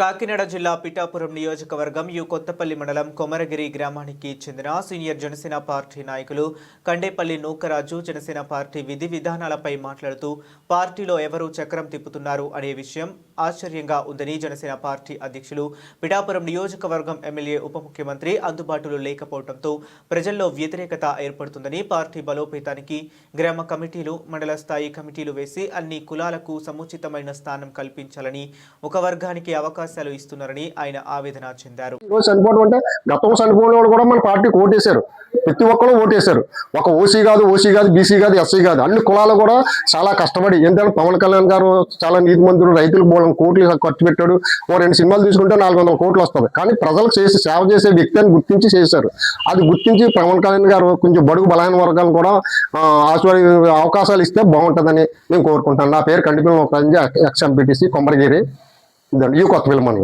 కాకినాడ జిల్లా పిఠాపురం నియోజకవర్గం యు కొత్తపల్లి మండలం కొమరగిరి గ్రామానికి చెందిన సీనియర్ జనసేన పార్టీ నాయకులు కండేపల్లి నూకరాజు జనసేన పార్టీ విధి విధానాలపై మాట్లాడుతూ పార్టీలో ఎవరు చక్రం తిప్పుతున్నారు అనే విషయం ఆశ్చర్యంగా ఉందని జనసేన పార్టీ అధ్యక్షులు పిఠాపురం నియోజకవర్గం ఎమ్మెల్యే ఉప ముఖ్యమంత్రి అందుబాటులో లేకపోవడంతో ప్రజల్లో వ్యతిరేకత ఏర్పడుతుందని పార్టీ బలోపేతానికి గ్రామ కమిటీలు మండల స్థాయి కమిటీలు వేసి అన్ని కులాలకు సముచితమైన స్థానం కల్పించాలని ఒక వర్గానికి అవకాశం అవకాశాలు ఇస్తున్నారని ఆయన ఆవేదన చెందారు. ఈరోజు చనిపోవడం అంటే గతం చనిపోయిన వాళ్ళు కూడా మన పార్టీకి ఓటేశారు ప్రతి ఒక్కరు ఓటేశారు. ఒక ఓసీ కాదు ఓసీ కాదు బీసీ కాదు ఎస్సీ కాదు అన్ని కులాలు కూడా చాలా కష్టపడి ఏంటంటే పవన్ కళ్యాణ్ గారు చాలా నీతిమంతుడు రైతులకు మూలం కోట్లు ఖర్చు పెట్టాడు. ఓ రెండు సినిమాలు తీసుకుంటే నాలుగు వందల కోట్లు వస్తుంది కానీ ప్రజలకు చేసి సేవ చేసే వ్యక్తి అని గుర్తించి చేశారు. అది గుర్తించి పవన్ కళ్యాణ్ గారు కొంచెం బడుగు బలహీన వర్గాలను కూడా ఆశ్వర్య అవకాశాలు ఇస్తే బాగుంటుందని నేను కోరుకుంటాను. నా పేరు కంటిపల్లి ఒక ఎక్స్ ఎంపీటీసీ కొమ్మరగిరి ఇదండి ఈ కొత్త పిల్లమని